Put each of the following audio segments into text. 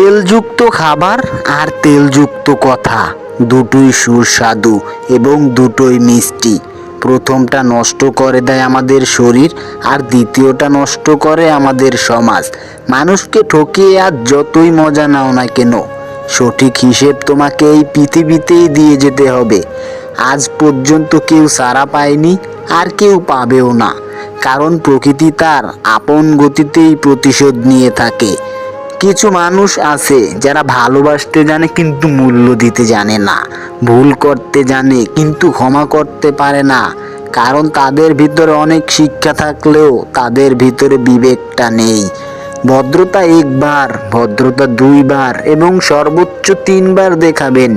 তেলযুক্ত খাবার আর তেলযুক্ত কথা। দুটোই সুস্বাদু এবং দুটোই মিষ্টি। প্রথমটা নষ্ট করে দেয় আমাদের শরীর আর দ্বিতীয়টা নষ্ট করে আমাদের সমাজ। মানুষকে ঠকিয়ে আর যতই মজা নাও না কেন, সঠিক হিসেব তোমাকে এই পৃথিবীতেই দিয়ে যেতে হবে। আজ পর্যন্ত কেউ সারা পায়নি আর কেউ পাবেও না, কারণ প্রকৃতি তার আপন গতিতেই প্রতিশোধ নিয়ে থাকে। কিছু মানুষ আছে, যারা ভালোবাসতে জানে কিন্তু মূল্য দিতে জানে না, ভুল করতে জানে কিন্তু ক্ষমা করতে পারে না। কারণ তাদের ভিতরে অনেক শিক্ষা থাকলেও তাদের ভিতরে বিবেকটা নেই। ভদ্রতা একবার, ভদ্রতা দুইবার এবং সর্বোচ্চ তিনবার দেখাবেন।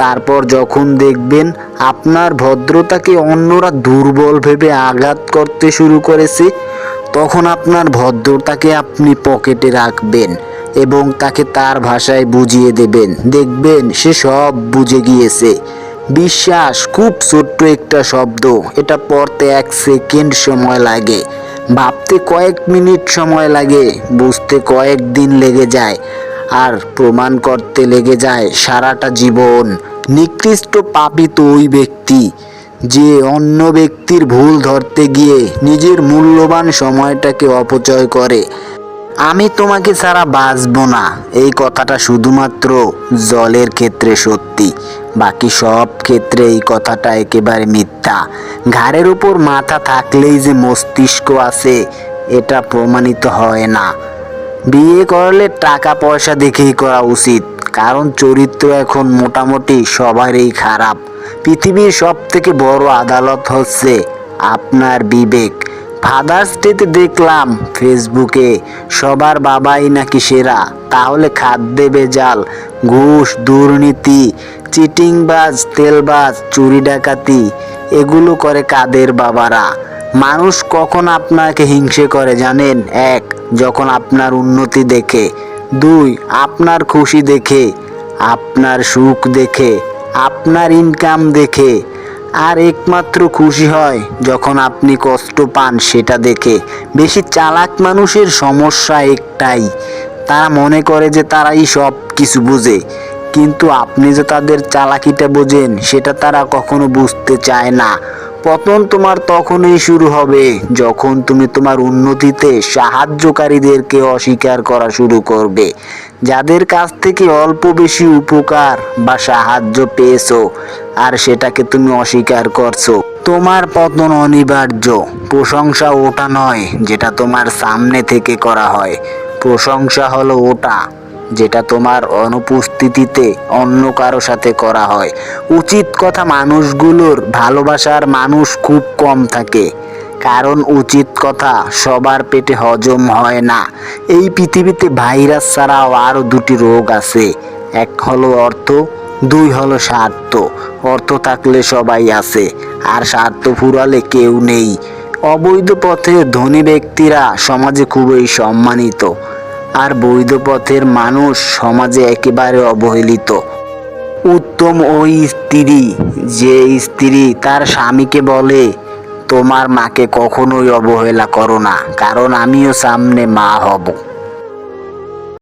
তারপর যখন দেখবেন আপনার ভদ্রতাকে অন্যরা দুর্বল ভেবে আঘাত করতে শুরু করেছে, তখন আপনার ভদ্রতাকে আপনি পকেটে রাখবেন। এবং তাকে তার ভাষায় বুঝিয়ে দেবেন। দেখবেন সে সব বুঝে গিয়েছে। বিশ্বাস, খুব ছোট্ট একটা শব্দ। এটা পড়তে এক সেকেন্ড সময় লাগে। ভাবতে কয়েক মিনিট সময় লাগে। বুঝতে কয়েক দিন লেগে যায়। আর প্রমাণ করতে লেগে যায় সারাটা জীবন। নিকৃষ্ট পাপিত ওই ব্যক্তি, যে অন্য ব্যক্তির ভুল ধরতে গিয়ে নিজের মূল্যবান সময়টাকে অপচয় করে। আমি তোমাকে ছাড়া বাঁচবো না। এই কথাটা শুধুমাত্র জলের ক্ষেত্রে সত্যি। বাকি সব ক্ষেত্রে এই কথাটা একেবারে মিথ্যা। ঘাড়ের উপর মাথা থাকলেই যে মস্তিষ্ক আছে, এটা প্রমাণিত হয় না। বিয়ে করলে টাকা পয়সা দেখেই করা উচিত। কারণ চরিত্র এখন মোটামুটি সবারই খারাপ। পৃথিবীর সব থেকে বড় আদালত হচ্ছে আপনার বিবেক। ফাদার্স ডেতে দেখলাম ফেসবুকে সবার বাবাই নাকি সেরা। তাহলে খাদ্যে বেজাল ঘুষ, দুর্নীতি, চিটিংবাজ, তেলবাজ, চুরি ডাকাতি, এগুলো করে কাদের বাবারা? মানুষ কখন আপনাকে হিংসে করে জানেন? এক, যখন আপনার উন্নতি দেখে। দুই, আপনার খুশি দেখে। আপনার সুখ দেখে। আপনার ইনকাম দেখে। আর একমাত্র খুশি হয় যখন আপনি কষ্ট পান সেটা দেখে। বেশি চালাক মানুষের সমস্যা একটাই, তারা মনে করে যে তারাই সব কিছু বুঝে। কিন্তু আপনি যে তাদের চালাকিটা বোঝেন, সেটা তারা কখনো বুঝতে চায় না। পতন তোমার তখনই শুরু হবে, যখন তুমি তোমার উন্নতিতে সাহায্যকারীদেরকে অস্বীকার করা শুরু করবে। যাদের কাছ থেকে অল্প বেশি উপকার বা সাহায্য পেয়েছ, আর সেটাকে তুমি অস্বীকার করছ, তোমার পতন অনিবার্য। প্রশংসা ওটা নয়, যেটা তোমার সামনে থেকে করা হয়। প্রশংসা হলো ওটা। যেটা তোমার অনুপস্থিতিতে অন্য কারও সাথে করা হয়। উচিত কথা মানুষগুলোর ভালোবাসার মানুষ খুব কম থাকে। কারণ উচিত কথা সবার পেটে হজম হয় না। এই পৃথিবীতে ভাইরাস ছাড়াও আরও দুটি রোগ আছে। এক হলো অর্থ, দুই হলো স্বার্থ। অর্থ থাকলে সবাই আছে, আর স্বার্থ ফুরালে কেউ নেই। অবৈধ পথে ধনী ব্যক্তিরা সমাজে খুবই সম্মানিত। আর বৈধ পথের মানুষ সমাজে একেবারে অবহেলিত। উত্তম ওই স্ত্রী, যে স্ত্রী তার স্বামীকে বলে, তোমার মাকে কখনোই অবহেলা করো না, কারণ আমিও সামনে মা হব।